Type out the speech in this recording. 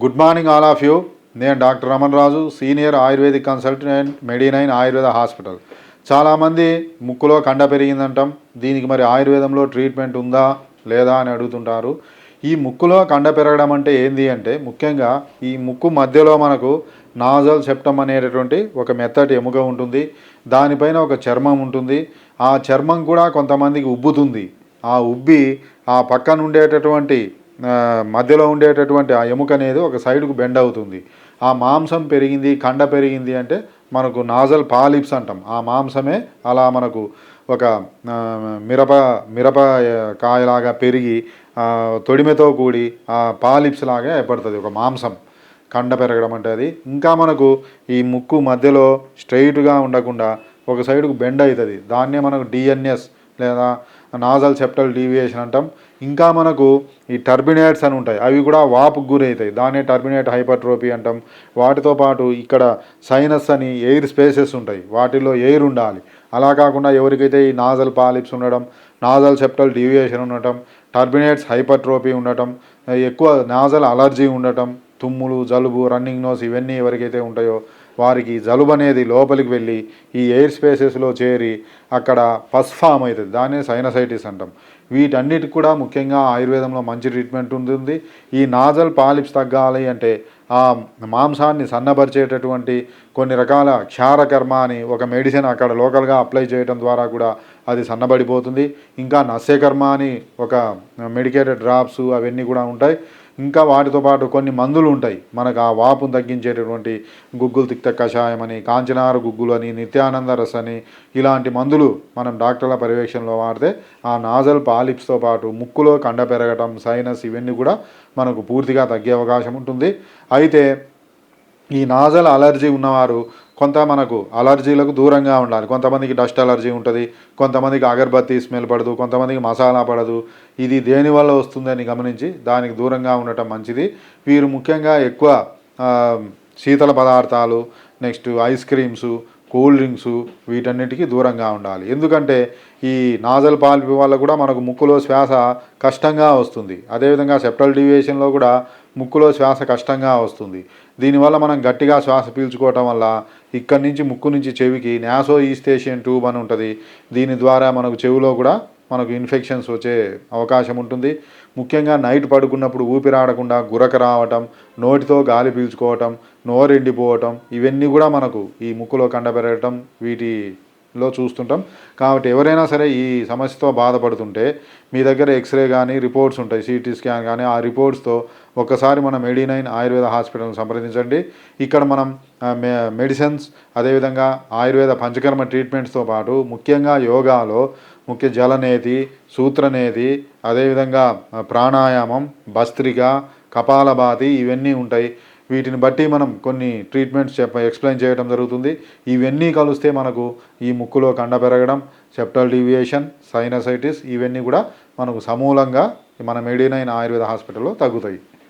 Good morning all of you నేను doctor Raman Raju senior ayurvedic consultant Medinine Ayurveda hospital. చాలామంది ముక్కులో కండ పెరిగిందంటాం. దీనికి మరి ఆయుర్వేదంలో ట్రీట్మెంట్ ఉందా లేదా అని అడుగుతుంటారు. ఈ ముక్కులో కండ పెరగడం అంటే ఏంది అంటే ముఖ్యంగా ఈ ముక్కు మధ్యలో మనకు నాజల్ సెప్టమ్ అనేటటువంటి ఒక మెత్తటి ఎముక ఉంటుంది. దానిపైన ఒక చర్మం ఉంటుంది. ఆ చర్మం కూడా కొంతమందికి ఉబ్బుతుంది. ఆ ఉబ్బి ఆ పక్కన ఉండేటటువంటి మధ్యలో ఉండేటటువంటి ఆ ఎముక అనేది ఒక సైడ్కు బెండ్ అవుతుంది. ఆ మాంసం పెరిగింది కండ పెరిగింది అంటే మనకు నాజల్ పాలిప్స్ అంటాం. ఆ మాంసమే అలా మనకు ఒక మిరప మిరప కాయలాగా పెరిగి తొడిమెతో కూడి ఆ పాలిప్స్ లాగా ఏర్పడుతుంది ఒక మాంసం. కండ పెరగడం అంటే అది. ఇంకా మనకు ఈ ముక్కు మధ్యలో స్ట్రైట్గా ఉండకుండా ఒక సైడ్కు బెండ్ అవుతుంది. దాన్నే మనకు డిఎన్ఎస్ లేదా నాజల్ సెప్టల్ డీవియేషన్ అంటాం. ఇంకా మనకు ఈ టర్బినేట్స్ అని ఉంటాయి. అవి కూడా వాపుకు గురవుతాయి దాన్ని టర్బినేట్ హైపర్ట్రోపీ అంటాం. వాటితో పాటు ఇక్కడ సైనస్ అని ఎయిర్ స్పేసెస్ ఉంటాయి. వాటిల్లో ఎయిర్ ఉండాలి. అలా కాకుండా ఎవరికైతే ఈ నాజల్ పాలిప్స్ ఉండడం నాజల్ సెప్టల్ డీవియేషన్ ఉండటం టర్బినేట్స్ హైపర్ట్రోపీ ఉండటం ఎక్కువ నాజల్ అలర్జీ ఉండటం తుమ్ములు జలుబు రన్నింగ్ నోస్ ఇవన్నీ ఎవరికైతే ఉంటాయో వారికి జలుబు అనేది లోపలికి వెళ్ళి ఈ ఎయిర్ స్పేసెస్లో చేరి అక్కడ పస్ ఫామ్ అవుతుంది. దాన్నే సైనసైటిస్ అంటాం. వీటన్నిటికి కూడా ముఖ్యంగా ఆయుర్వేదంలో మంచి ట్రీట్మెంట్ ఉంటుంది. ఈ నాజల్ పాలిప్స్ తగ్గాలి అంటే ఆ మాంసాన్ని సన్నబరిచేటటువంటి కొన్ని రకాల క్షారకర్మ అని ఒక మెడిసిన్ అక్కడ లోకల్గా అప్లై చేయడం ద్వారా కూడా అది సన్నబడిపోతుంది. ఇంకా నస్యకర్మ అని ఒక మెడికేటెడ్ డ్రాప్స్ అవన్నీ కూడా ఉంటాయి. ఇంకా వాటితో పాటు కొన్ని మందులు ఉంటాయి. మనకు ఆ వాపును తగ్గించేటటువంటి గుగ్గులు తిక్త కషాయం అని కాంచనార గుగ్గులు అని నిత్యానంద రస అని ఇలాంటి మందులు మనం డాక్టర్ల పర్యవేక్షణలో వాడితే ఆ నాజల్ పాలిప్స్తో పాటు ముక్కులో కండ పెరగటం సైనస్ ఇవన్నీ కూడా మనకు పూర్తిగా తగ్గే అవకాశం ఉంటుంది. అయితే ఈ నాజల్ అలర్జీ ఉన్నవారు కొంత మనకు అలర్జీలకు దూరంగా ఉండాలి. కొంతమందికి డస్ట్ అలర్జీ ఉంటుంది కొంతమందికి అగరబత్తి స్మెల్ పడదు కొంతమందికి మసాలా పడదు. ఇది దేనివల్ల వస్తుందని గమనించి దానికి దూరంగా ఉండటం మంచిది. వీరు ముఖ్యంగా ఎక్కువ శీతల పదార్థాలు next ice creams cool drinks వీటన్నిటికీ దూరంగా ఉండాలి. ఎందుకంటే ఈ నాజల్ పాల్పి వల్ల కూడా మనకు ముక్కులో శ్వాస కష్టంగా వస్తుంది. అదేవిధంగా సెప్టల్ డివియేషన్లో కూడా ముక్కులో శ్వాస కష్టంగా వస్తుంది. దీనివల్ల మనం గట్టిగా శ్వాస పీల్చుకోవటం వల్ల ఇక్కడి నుంచి ముక్కు నుంచి చెవికి నాసో ఈస్టేషియన్ ట్యూబ్ అని ఉంటుంది. దీని ద్వారా మనకు చెవిలో కూడా మనకు ఇన్ఫెక్షన్స్ వచ్చే అవకాశం ఉంటుంది. ముఖ్యంగా నైట్ పడుకున్నప్పుడు ఊపిరాడకుండా గురక రావటం నోటితో గాలి పీల్చుకోవటం నోరు ఎండిపోవటం ఇవన్నీ కూడా మనకు ఈ ముక్కులో కండబెరగటం వీటి లో చూస్తుంటాం. కాబట్టి ఎవరైనా సరే ఈ సమస్యతో బాధపడుతుంటే మీ దగ్గర ఎక్స్రే కానీ రిపోర్ట్స్ ఉంటాయి. సిటీ స్కాన్ కానీ ఆ రిపోర్ట్స్తో ఒక్కసారి ఎడీ మెడినైన్ ఆయుర్వేద హాస్పిటల్ని సంప్రదించండి. ఇక్కడ మనం మె మెడిసిన్స్ అదేవిధంగా ఆయుర్వేద పంచకర్మ ట్రీట్మెంట్స్తో పాటు ముఖ్యంగా యోగాలో ముఖ్య జలనేతి సూత్రనేతి అదేవిధంగా ప్రాణాయామం భస్త్రిక కపాలభాతి ఇవన్నీ ఉంటాయి. వీటిని బట్టి మనం కొన్ని ట్రీట్మెంట్స్ చెప్ప ఎక్స్ప్లెయిన్ చేయడం జరుగుతుంది. ఇవన్నీ కలిస్తే మనకు ఈ ముక్కులో కండ పెరగడం సెప్టల్ డీవియేషన్ సైనసైటిస్ ఇవన్నీ కూడా మనకు సమూలంగా మన మెడినైన్ ఆయుర్వేద హాస్పిటల్లో తగ్గుతాయి.